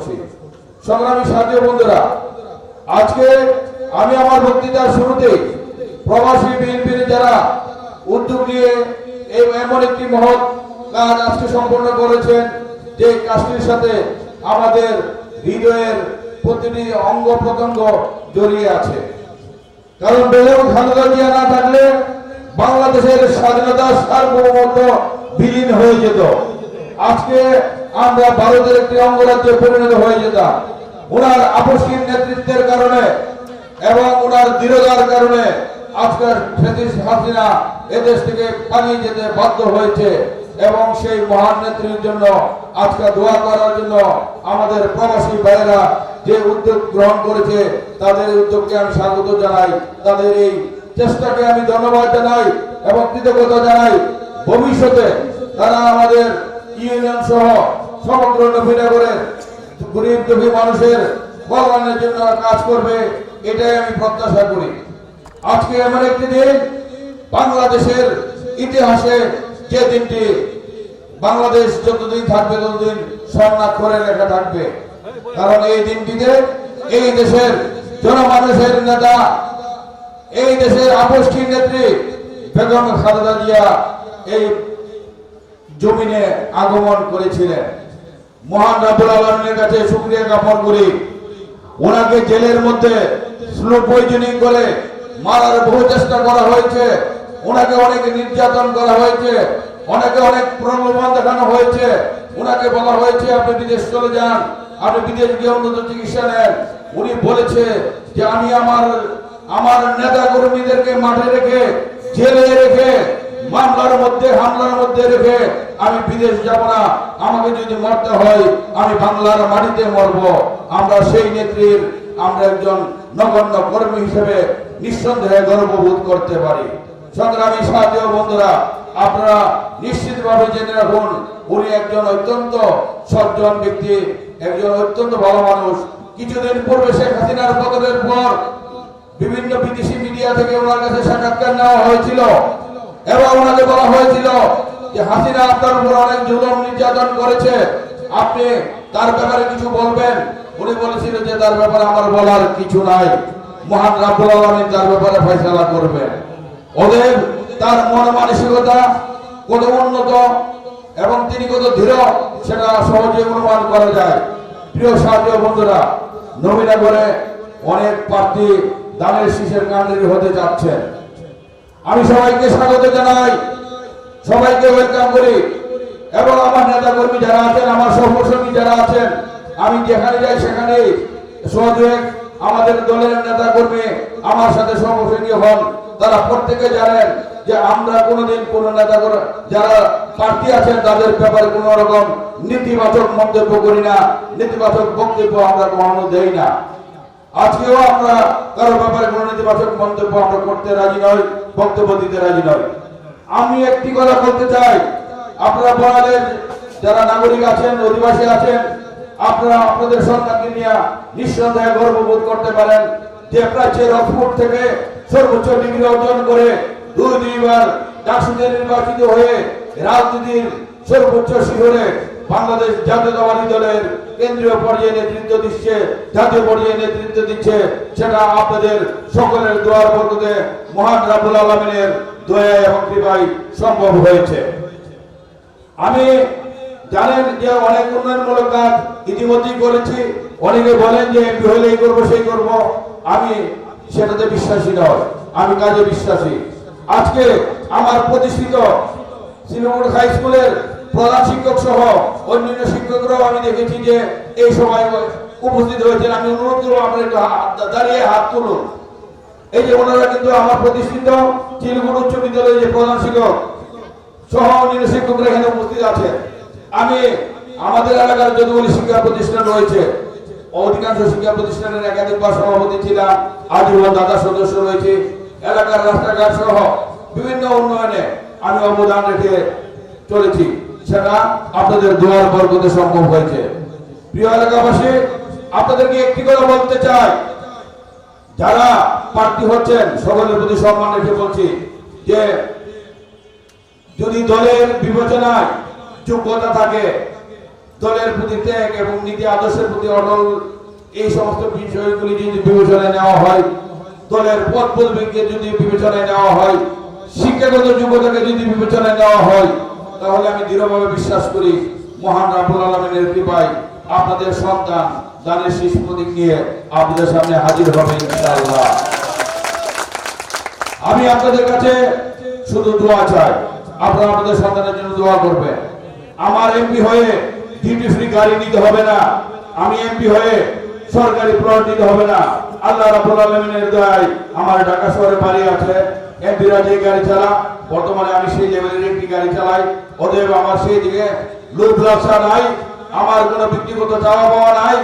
করছি। সংগ্রামী সাথী বন্ধুরা, আজকে আমি আমার বক্তৃতার শুরুতে প্রবাসী বিএনপির যারা উদ্যোগ নিয়ে এমন একটি মহৎ কাজ আজকে সম্পন্ন করেছেন, যে কাজটির সাথে আমাদের হৃদয়ের প্রতিটি অঙ্গ প্রত্যঙ্গ জড়িয়ে আছে। কারণ বেগম খালেদা জিয়া না থাকলে বাংলাদেশের স্বাধীনতা সার্বভৌমত্ব বিলীন হয়ে যেত। আজকে আমরা ভারতের একটি অঙ্গরাজ্যে পরিণত হয়ে যেতাম ওনার আপসহীন নেতৃত্বের কারণে এবং ওনার দৃঢ়তার কারণে আজকের ফেদিস হাসিনা এদেশ থেকে পালিয়ে যেতে বাধ্য হয়েছে এবং সেই মহান নেত্রীর জন্য আজকে দোয়া করার জন্য আমাদের প্রবাসী ভাইয়েরা যে উদ্যোগ গ্রহণ করেছে, তাদের উদ্যোগকে আমি স্বাগত জানাই। তাদের এই চেষ্টাকে আমি ধন্যবাদ জানাই এবং কৃতজ্ঞতা জানাই। ভবিষ্যতে তারা আমাদের ইউনিয়ন সহ সমগ্র নবীনগরের গরিব দুঃখী মানুষের কল্যাণের জন্য কাজ করবে, এটাই আমি প্রত্যাশা করি। আজকে এমন একটি দিন, বাংলাদেশের ইতিহাসে যে দিনটি, বাংলাদেশ যতদিন থাকবে ততদিন স্বর্ণাক্ষরে লেখা থাকবে। কারণ এই দিনটিতে এই দেশের জনমানুষের নেতা, এই দেশের আপসী নেত্রী বেগম খালেদা জিয়া এই জমিনে আগমন করেছিলেন। মহান রাবুল আলমের কাছে শুক্রিয়া জ্ঞাপন করি। ওনাকে জেলের মধ্যে স্লো পয়জনিং করে মারার বহু চেষ্টা করা হয়েছে। ওনাকে অনেক নির্যাতন করা হয়েছে। অনেকে অনেক প্রলোভন দেখানো হয়েছে। ওনাকে বলা হয়েছে, আপনি বিদেশ চলে যান। আপনি বিদেশ গিয়ে উন্নত চিকিৎসা নেন। উনি বলেছে যে, আমি আমার আমার নেতা কর্মীদেরকে মাঠে রেখে, জেলে রেখে, মামলার মধ্যে, হামলার মধ্যে রেখে আমি বিদেশ যাব না, আমাকে যদি মরতে হয়, আমি বাংলার মাটিতে মরব। আমরা সেই নেত্রীর, আমরা একজন নগণ্য কর্মী হিসেবে নিঃসন্দেহে গর্ববোধ করতে পারি। সংগ্রামী সাহায্য বন্ধুরা, আপনারা নিশ্চিতভাবে জেনে রাখুন, উনি একজন অত্যন্ত সজ্জন ব্যক্তি, একজন অত্যন্ত ভালো মানুষ। কিছুদিন পূর্বে শেখ হাসিনার পতনের পর বিভিন্ন বিদেশি মিডিয়া থেকে ওনার কাছে সাক্ষাৎকার নেওয়া হয়েছিল। এবং ওনাকে বলা হয়েছিল যে হাসিনা আপনার উপর অনেক জুলুম নির্যাতন করেছে, আপনি তার ব্যাপারে কিছু বলবেন? উনি বলেছিল যে তার ব্যাপারে আমার বলার কিছু নাই। মহান রাব্বুল আলামিন তার ব্যাপারে ফয়সালা করবেন ওদের তার মন মানসিকতা কত উন্নত এবং তিনি কত দৃঢ়, সেটা সহজে অনুমান করা যায়। প্রিয় সাহায্য বন্ধুরা নবীনগরে অনেক প্রার্থী দানের শীষের কাণ্ডারি হতে যাচ্ছেন আমি সবাইকে স্বাগত জানাই। সবাইকে ওয়েলকাম করি। এবং আমার নেতা কর্মী যারা আছেন, আমার সহকর্মী যারা আছেন, আমি যেখানে যাই সেখানে সহযোগ আমাদের দলের নেতা কর্মী আমার সাথে সহকর্মী হন। তারা প্রত্যেকে জানেন যে আমরা কোনোদিন কোন নেতা যারা প্রার্থী আছেন, তাদের ব্যাপারে কোন রকম নেতিবাচক মন্তব্য করি না। নেতিবাচক বক্তব্য আমরা কখনো দেই না। আজকেও আমরা কারও ব্যাপারে কোনো নেতিবাচক মন্তব্য আমরা করতে রাজি নই, বক্তব্য দিতে রাজি নই। আমি একটি কথা বলতে চাই। আপনারা বড়ালের যারা নাগরিক আছেন, অধিবাসী আছেন, আপনারা আপনাদের সন্তানকে নিয়ে নিঃসন্দেহে গর্ববোধ করতে পারেন যে প্রাচ্যের অক্সফোর্ড থেকে সর্বোচ্চ ডিগ্রি অর্জন করে দুই দুইবার ডাকসুতে নির্বাচিত হয়ে রাজনীতির সর্বোচ্চ শিখরে বাংলাদেশ জাতীয়তাবাদী দলের কেন্দ্রীয় পর্যায়ে নেতৃত্ব দিচ্ছে, জাতীয় পর্যায়ে নেতৃত্ব দিচ্ছে, সেটা আপনাদের সকলের দোয়ার বরকতে মহান রাবুল আলমিনের সম্ভব হয়েছে। আমি জানেন যে অনেক উন্নয়নমূলক কাজ ইতিমধ্যেই করেছি। অনেকে বলেন যে এমপি হলে এই করব, সেই করব। আমি সেটাতে বিশ্বাসী নয় আমি কাজে বিশ্বাসী। আজকে আমার প্রতিষ্ঠিত শ্রীমঙ্গল হাই স্কুলের প্রধান শিক্ষক সহ অন্যান্য শিক্ষকরাও আমি দেখেছি যে এই সময় উপস্থিত হয়েছেন। আমি অনুরোধ করব আপনার একটু দাঁড়িয়ে হাত তুলুন। এই যে ওনারা কিন্তু আমার প্রতিষ্ঠিত চিলগুড় উচ্চ বিদ্যালয়ের যে প্রধান শিক্ষক সহ অন্যান্য শিক্ষকরা এখানে উপস্থিত আছেন। আমি আমাদের এলাকার যতগুলি শিক্ষা প্রতিষ্ঠান রয়েছে। অধিকাংশ শিক্ষা প্রতিষ্ঠানের একাধিকবার সভাপতি ছিলাম, আজীবন দাদা সদস্য রয়েছে। এলাকার রাস্তাঘাট সহ বিভিন্ন উন্নয়নে আমি অবদান রেখে চলেছি। সেটা আপনাদের দোয়ার বরকতে সম্ভব হয়েছে। প্রিয় এলাকাবাসী, আপনাদেরকে একটি কথা বলতে চাই। যারা প্রার্থী হচ্ছেন, সকলের প্রতি সম্মান রেখে বলছি যে যদি দলের বিবেচনায় যোগ্যতা থাকে, দলের প্রতি ত্যাগ এবং নীতি আদর্শের প্রতি অটল এই সমস্ত বিষয়গুলি যদি বিবেচনায় নেওয়া হয়, দলের পদ পদবীকে যদি বিবেচনায় নেওয়া হয়, শিক্ষাগত যোগ্যতাকে যদি বিবেচনায় নেওয়া হয়, তাহলে আমি দৃঢ়ভাবে বিশ্বাস করি, মহান রাবুল আলমিনের কৃপায় আপনাদের সন্তান দানের শীষ প্রতীক নিয়ে আপনাদের সামনে হাজির হবে ইনশাআল্লাহ। আমি আপনাদের কাছে শুধু দোয়া চাই, আপনারা আমাদের সন্তানের জন্য দোয়া করবেন। আমার এমপি হয়ে ডিউটি ফ্রি গাড়ি নিতে হবে না, আমি এমপি হয়ে সরকারি প্লট নিতে হবে না। আল্লাহ রাব্বুল আলামিনের দয়ায় আমার ঢাকা শহরে বাড়ি আছে। এমপিরা যে গাড়ি চালা বর্তমানে আমি সেই লেভেলের একটি গাড়ি চালাই। অতএব আমার সেই দিকে লোভ লালসা নাই, আমার কোনো ব্যক্তিগত চাওয়া পাওয়া নাই।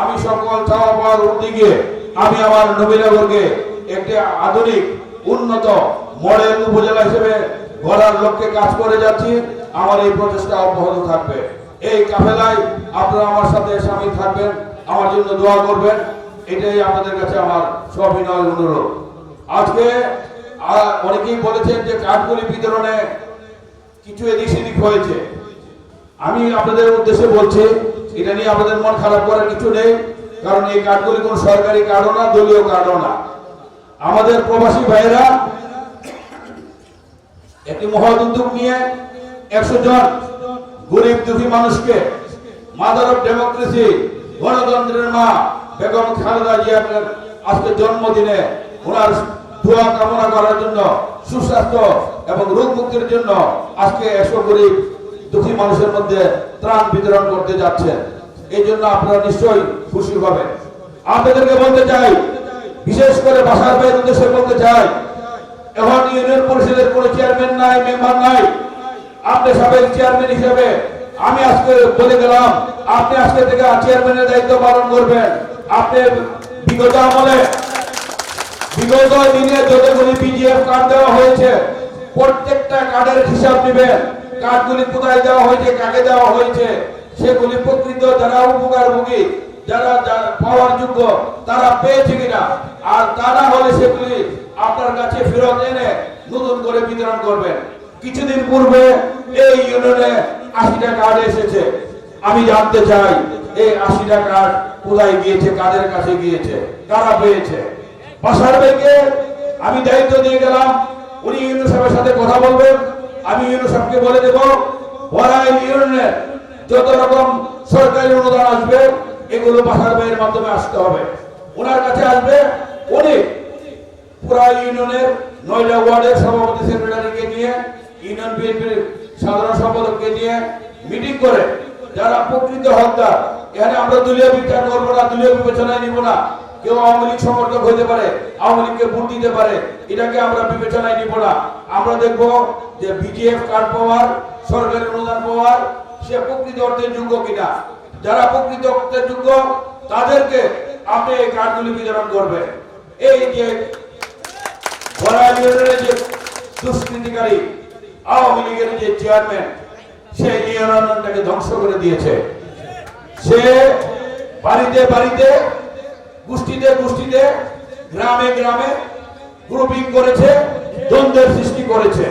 আমি সকল চাওয়া পাওয়ার দিকে আমি আমার নবীনগরকে একটি আধুনিক, উন্নত মডেল উপজেলা হিসেবে গড়ার লক্ষ্যে কাজ করে যাচ্ছি। আমার এই প্রচেষ্টা অব্যাহত থাকবে। এই কাফেলায় আপনারা আমার সাথে সামিল থাকবেন, আমার জন্য দোয়া করবেন। এটাই আপনাদের কাছে আমার সবিনয় অনুরোধ। আজকে অনেকেই বলেছেন যে কাঠগুলি বিতরণে কিছু এদিক সেদিক হয়েছে। আমি আপনাদের উদ্দেশ্যে বলছি এটা নিয়ে আপনাদের মন খারাপ করার কিছু নেই, কারণ এই কার্ডগুলি কোন সরকারি কার্ডও না, দলীয় কার্ডও না। আমাদের প্রবাসী ভাইয়েরা, একটি মহৎ উদ্যোগ নিয়ে একশো জন গরিব দুঃখী মানুষকে মাদার অফ ডেমোক্রেসি, গণতন্ত্রের মা বেগম খালেদা জিয়ার আজকে জন্মদিনে ওনার দোয়া কামনা করার জন্য, সুস্বাস্থ্য এবং রোগ মুক্তির জন্য আজকে একশো গরিব দুঃখী মানুষের মধ্যে ত্রাণ বিতরণ করতে যাচ্ছেন। এই জন্য আপনারা নিশ্চয়ই খুশি হবেন। আপনাদেরকে বলতে চাই, বিশেষ করে বাসার ভাইয়ের উদ্দেশ্যে বলতে চাই এখন ইউনিয়ন পরিষদের কোনো চেয়ারম্যান নাই, মেম্বার নাই। আপনি সাবেক চেয়ারম্যান হিসেবে আমি আজকে বলে গেলাম, আপনি আজকে থেকে চেয়ারম্যানের দায়িত্ব পালন করবেন। আপনি বিগত আমলে, বিগত দিনে যতগুলি বিজিএফ কার্ড দেওয়া হয়েছে, প্রত্যেকটা কার্ডের হিসাব নেবেন। কার্ডগুলি কোথায় দেওয়া হয়েছে, কাকে দেওয়া হয়েছে, সেগুলি প্রকৃত যারা উপকারভোগী যারা পাওয়ার যোগ্য, তারা পেয়েছে কিনা? আর তা না হলে সেগুলি আপনার কাছে ফেরত এনে নতুন করে বিতরণ করবেন। কিছুদিন পূর্বে এই ইউনিয়নে আশিটা কার্ড এসেছে। আমি জানতে চাই, এই আশিটা কার্ড কোথায় গিয়েছে, কাদের কাছে গিয়েছে, কারা পেয়েছে? বাসার ভাইকে আমি দায়িত্ব দিয়ে গেলাম, উনি ইউনুসাহের সাথে কথা বলবেন। আমি ইউনুসাহকে বলে দেব বড়াই ইউনিয়নের যত রকম সরকারি অনুদান আসবে, এগুলো বাসার ভাইয়ের মাধ্যমে আসতে হবে। ওনার কাছে আসবে, উনি পুরা ইউনিয়নের নয়টা ওয়ার্ডের সভাপতি সেক্রেটারিকে নিয়ে, ইউনিয়ন বিএনপির সাধারণ সম্পাদককে নিয়ে মিটিং করে, যারা প্রকৃত হকদার, এখানে আমরা দলীয় বিচার করব না, দলীয় বিবেচনায় নিব না। কেউ আওয়ামী লীগ সমর্থক হতে পারে, আওয়ামী লীগকে ভোট দিতে পারে, এটাকে আমরা বিবেচনায় নিব না। আমরা দেখব যে বিজিএফ কার্ড পাওয়ার সরকারি অনুদান পাওয়ার সে প্রকৃত অর্থে যোগ্য কিনা। যারা প্রকৃত অর্থে যোগ্য, তাদেরকে আপনি এই কার্ডগুলি বিতরণ করবেন। এই যে যে দুষ্কৃতিকারী আওয়ামী লীগের যে চেয়ারম্যান সে ইউনিয়নটাকে ধ্বংস করে দিয়েছে। সে বাড়িতে বাড়িতে গোষ্ঠীতে গোষ্ঠীতে, গ্রামে গ্রামে গ্রুপিং করেছে, দ্বন্দ্বের সৃষ্টি করেছে।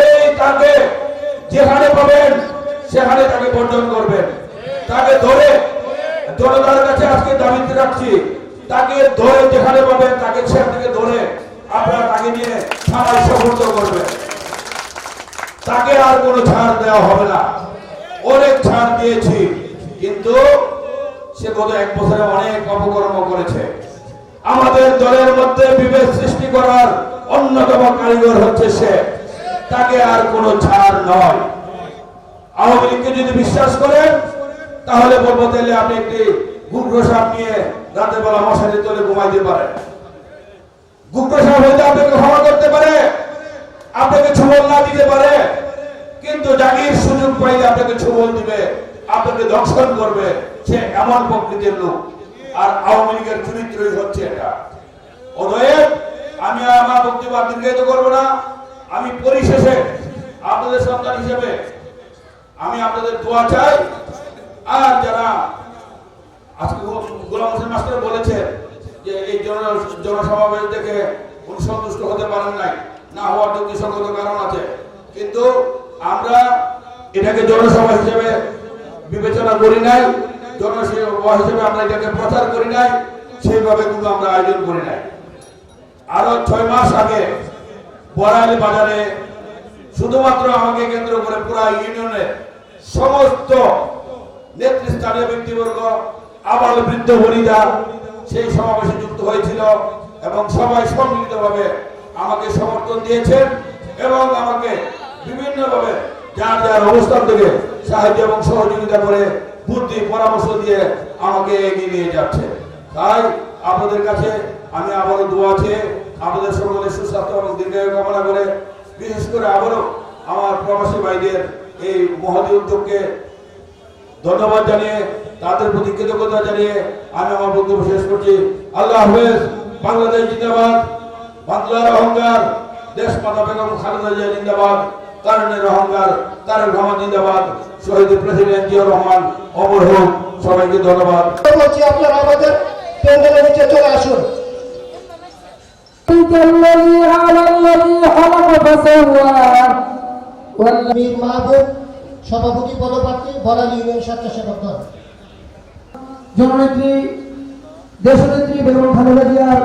এই তাকে যেখানে পাবেন, সেখানে তাকে বর্জন করবেন। তাকে ধরে জনতার কাছে আজকে দাবিতে রাখছি, তাকে ধরে যেখানে পাবেন, তাকে সেখান থেকে ধরে আপনারা তাকে নিয়ে থানায় সমর্থ করবেন। তাকে আর কোনো ছাড় দেওয়া হবে না। অনেক ছাড় দিয়েছি, কিন্তু সে গত এক বছরে অনেক অপকর্ম করেছে। আমাদের দলের মধ্যে বিভেদ সৃষ্টি করার অন্যতম কারিগর হচ্ছে সে। তাকে আর কোনো ছাড় নয়। আওয়ামী লীগকে যদি বিশ্বাস করেন, তাহলে বলব তাহলে আপনি একটি গুগ্র সাপ নিয়ে রাতের বেলা মশারি তলে ঘুমাইতে পারেন। গুপ্ত সাহেব হয়তো আপনাকে ক্ষমা করতে পারে, আপনাকে ছবল না দিতে পারে, কিন্তু জাগির সুযোগ পাইলে আপনাকে ছবল দিবে, আপনাকে দর্শন করবে। সে এমন প্রকৃতির লোক। আর আওয়ামী লীগের চরিত্রই হচ্ছে এটা। অতএব আমি আমার বক্তব্য দীর্ঘায়িত করব না। আমি পরিশেষে আপনাদের সন্তান হিসেবে আমি আপনাদের দোয়া চাই। আর যারা আজকে গোলাম হোসেন মাস্টার বলেছে যে এই জন জনসমাবেশ দেখে উনি সন্তুষ্ট হতে পারেন নাই, না হওয়ার যুক্তিসঙ্গত কারণ আছে। কিন্তু আমরা এটাকে জনসভা হিসেবে বিবেচনা করি নাই। জনসেবা হিসেবে আমরা এটাকে প্রচার করি নাই, সেইভাবে কিন্তু আমরা আয়োজন করি নাই। আরও ছয় মাস আগে বড়াইল বাজারে শুধুমাত্র আমাকে কেন্দ্র করে পুরা ইউনিয়নের সমস্ত নেতৃস্থানীয় ব্যক্তিবর্গ, আবাল বৃদ্ধ বনিদা সেই সমাবেশে যুক্ত হয়েছিল এবং সবাই সম্মিলিতভাবে আমাকে সমর্থন দিয়েছেন এবং আমাকে বিভিন্নভাবে যার যার অবস্থান থেকে সাহায্য এবং সহযোগিতা করে বুদ্ধি পরামর্শ দিয়ে আমাকে এগিয়ে নিয়ে যাচ্ছে। তাই আপনাদের কাছে আমি আবারও দোয়া চেয়ে আমাদের সকলের সুস্বাস্থ্য এবং দীর্ঘায়ু কামনা করে বিশেষ করে আবারও আমার প্রবাসী ভাইদের এই মহতী উদ্যোগকে ধন্যবাদ জানিয়ে, তাদের প্রতি কৃতজ্ঞতা জানিয়ে আমি আমার বক্তব্য শেষ করছি। আল্লাহ হাফেজ, বাংলাদেশ জিন্দাবাদ, বাংলার অহংকার দেশ মাতা বেগম খালেদা জিয়া জিন্দাবাদ। কারণের অহংকার তারেক রহমান জিন্দাবাদ শহীদ প্রেসিডেন্ট জিয়াউর রহমান অমর হোক সবাইকে ধন্যবাদ বলছি আপনারা আমাদের প্যান্ডেলের নিচে চলে আসুন الذي على الذي خلق فسوى والذي মীর মাহবুব সভাপতি পদপ্রার্থী বলালী ইউনিয়ন স্বেচ্ছাসেবক দল জননেত্রী দেশনেত্রী বেগম খালেদা জিয়ার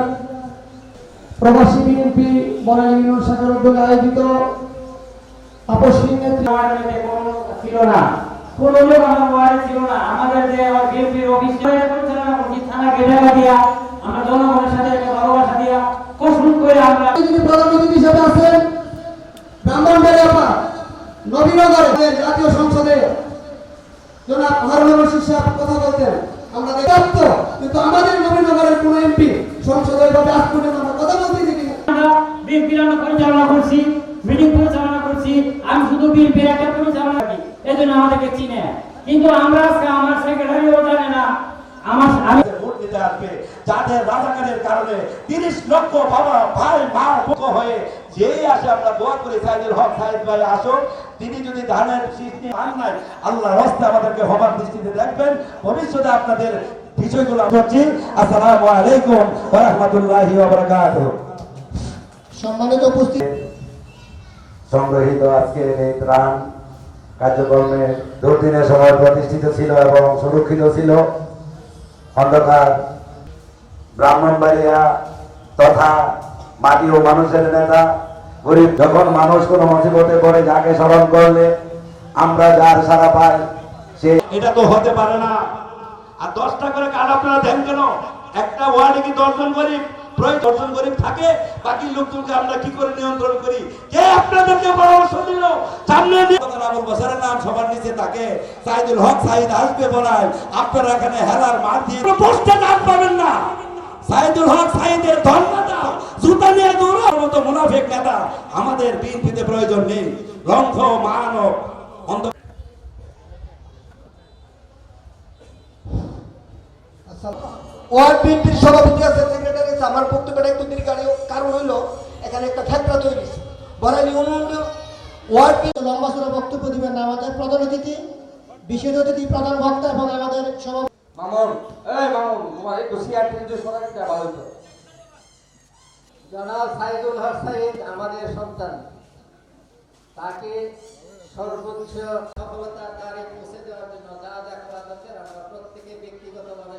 প্রবাসী বিএনপি বনানী ইউনিয়ন শাখার উদ্যোগে আয়োজিত আপসহীন নেত্রী কোনো ছিল না। কোনো লোক আমার ওয়ার্ডে ছিল না। আমাদের যে আমার বিএনপির অফিস পরিচালনা করছি থানা গেটাকা দিয়া আমরা জনগণের সাথে একটা ভালোবাসা দিয়া কসুন করে আমরা যিনি প্রধান অতিথি হিসেবে আছেন ব্রাহ্মণবাড়িয়া নবীনগরে জাতীয় সংসদে জনাব হারুন রশিদ সাহেব কথা বলতেন। আমরা দেখত কিন্তু আমাদের নবীনগরের কোন এমপি সংসদে এভাবে আজ পর্যন্ত আমরা কথা বলতে দেখি না। আমরা বিএনপির আমরা পরিচালনা করছি মিটিং পরিচালনা করছি আমি শুধু বিএনপির একটা পরিচালনা করি এই জন্য আমাদেরকে চিনে। কিন্তু আমরা আজকে আমার সেক্রেটারিও জানে না। আমার আমি ভোট দিতে আসবে। যাদের রাজাকারের কারণে তিরিশ লক্ষ বাবা ভাই মা হয়ে যেই আসে আমরা দোয়া করি সাইদুল হক সাইদ ভাই আসুন তিনি যদি ধানের সৃষ্টি মান নাই আল্লাহ রাস্তা আমাদেরকে হবার দৃষ্টিতে দেখবেন। ভবিষ্যতে আপনাদের বিষয়গুলো করছি। আসসালামু আলাইকুম ওয়া রাহমাতুল্লাহি ওয়া বারাকাতুহু। সম্মানিত উপস্থিত সংগ্রহীত আজকের এই ত্রাণ কার্যক্রমে দুদিনের সময় প্রতিষ্ঠিত ছিল এবং সুরক্ষিত ছিল। অন্ধকার, ব্রাহ্মণবাড়িয়া তথা মাটি ও মানুষের নেতা, গরিব যখন মানুষ কোনো মুসিবতে পড়ে, যাকে স্মরণ করলে আমরা যার সারা পাই, সে এটা তো হতে পারে না। আর দশটা করে কার্ড আপনারা দেন কেন? একটা ওয়ার্ডে কি দশজন গরিব? প্রায় দশজন গরিব থাকে, বাকি লোকজনকে আমরা কি করে নিয়ন্ত্রণ করি? কে আপনাদেরকে পরামর্শ দিল? সামনে আবুল বসরের নাম সবার নিচে থাকে। সাইদুল হক সাইদ আসবে বলায়, আপনারা এখানে হেলার মার দিয়ে পোস্টে নাম পাবেন না। সাইদুল হক সাইদের ধর্মটা জুতা নিয়ে দৌড়ার মতো মুনাফিক নেতা আমাদের বিএনপিতে প্রয়োজন নেই। লঙ্ঘ মানব, অন্ধ ওয়ার্ড বিএনপির সভাপতি আছে আছে আমার বক্তব্যটা একটু দীর্ঘায়ু কারণ হইল এখানে একটা ফ্যাক্টরা তৈরি ওয়ার্ড লম্বা চড়া বক্তব্য দিবেন আমাদের প্রধান অতিথি বিশেষ অতিথি প্রধান বক্তা এবং আমাদের সভাপতি। মামুন এই মামুন তোমার একটু সিআর টিভিতে সরাই ভালো হতো জনাব সাইদুল হক সাইদ আমাদের সন্তান। তাকে সর্বোচ্চ সফলতা তারে পৌঁছে দেওয়ার জন্য যা যা করা দরকার আমরা প্রত্যেকে ব্যক্তিগতভাবে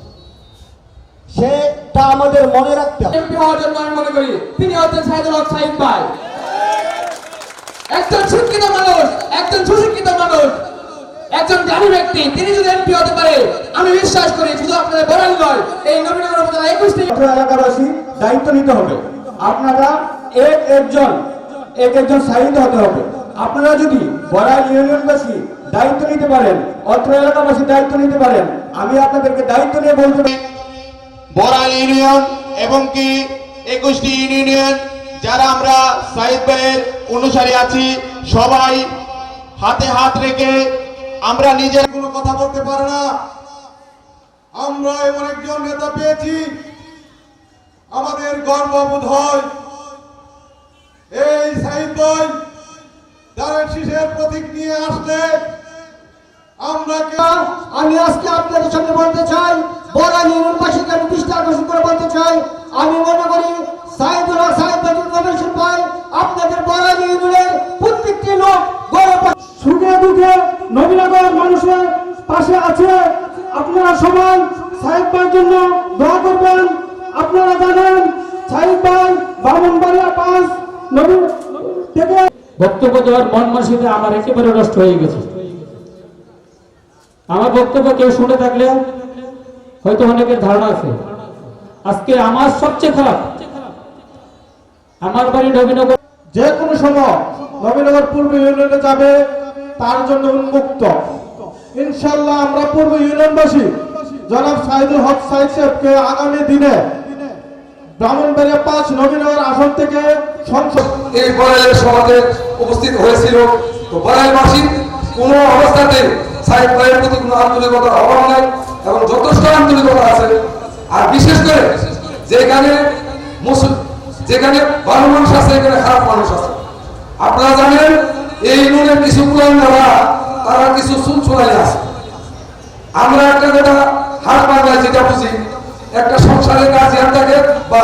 সেটা আমাদের মনে রাখতে হবে। এমপি হওয়ার জন্য আমি মনে করি তিনি হচ্ছেন সাইদুল হক সাইদ ভাই। একজন শিক্ষিত মানুষ একজন সুশিক্ষিত মানুষ একজন জ্ঞানী ব্যক্তি। তিনি যদি এমপি হতে পারে আমি বিশ্বাস করি শুধু আপনাদের বরাল এই নবীনগর উপজেলা একুশ এলাকাবাসী দায়িত্ব নিতে হবে। আপনারা এক একজন এক একজন সাহিত্য হতে হবে। আপনারা যদি বড়াইল ইউনিয়নবাসী দায়িত্ব নিতে পারেন অত্র এলাকাবাসী দায়িত্ব নিতে পারেন আমি আপনাদেরকে দায়িত্ব নিয়ে বলতে বড়াল ইউনিয়ন এবং কি একুশটি ইউনিয়ন, যারা আমরা সাইদ ভাইয়ের অনুসারী আছি, সবাই হাতে হাত রেখে আমরা নিজের কোনো কথা বলতে পারে না। আমরা এমন একজন নেতা পেয়েছি, আমাদের গর্ববোধ হয়। এই সাহিদ ভাই দাঁড়ের শীষের প্রতীক নিয়ে আসলে আমরা আমি আজকে আপনাদের সামনে বলতে চাই বড়াই ইউনিয়নবাসীকে আমি দৃষ্টি আকর্ষণ করে বলতে চাই আমি মনে করি সাইদুল সাহেব কমিশন পাই আপনাদের বড়াই ইউনিয়নের প্রত্যেকটি লোক গৌরব সুখে দুঃখে নবীনগর মানুষের পাশে আছে। আপনারা সবাই সাহেব ভাইয়ের জন্য দোয়া করবেন। আপনারা জানেন সাহেব ভাই বামনবাড়িয়া পাঁচ নবীন থেকে বক্তব্য দেওয়ার মন আমার একেবারে নষ্ট হয়ে গেছে। আমার বক্তব্য কেউ শুনে থাকলে হয়তো অনেকের ধারণা আছে। আজকে আমার সবচেয়ে খারাপ আমার বাড়ি নবীনগর। যে কোনো সময় নবীনগর পূর্ব ইউনিয়নে যাবে তার জন্য উন্মুক্ত। ইনশাল্লাহ আমরা পূর্ব ইউনিয়নবাসী জনাব সাইদুল হক সাইদ সাহেবকে আগামী দিনে ব্রাহ্মণবাড়িয়া পাঁচ নবীনগর আসন থেকে সংসদ এই বড়াইয়ের সমাজে উপস্থিত হয়েছিল তো বড়াইবাসী কোনো অবস্থাতে সাহেব ভাইয়ের প্রতি কোনো আন্তরিকতার অভাব নাই। এবং যথেষ্ট আন্তরিকতা আছে, আর বিশেষ করে যেখানে যেখানে ভালো মানুষ আছে, এখানে খারাপ মানুষ আছে। আপনারা জানেন, এই নুনের কিছু নেওয়া তারা কিছু চুলাই আছে। আমরা একটা যেটা হাত বাংলায় যেটা বুঝি, একটা সংসারের কাজ থাকে, বা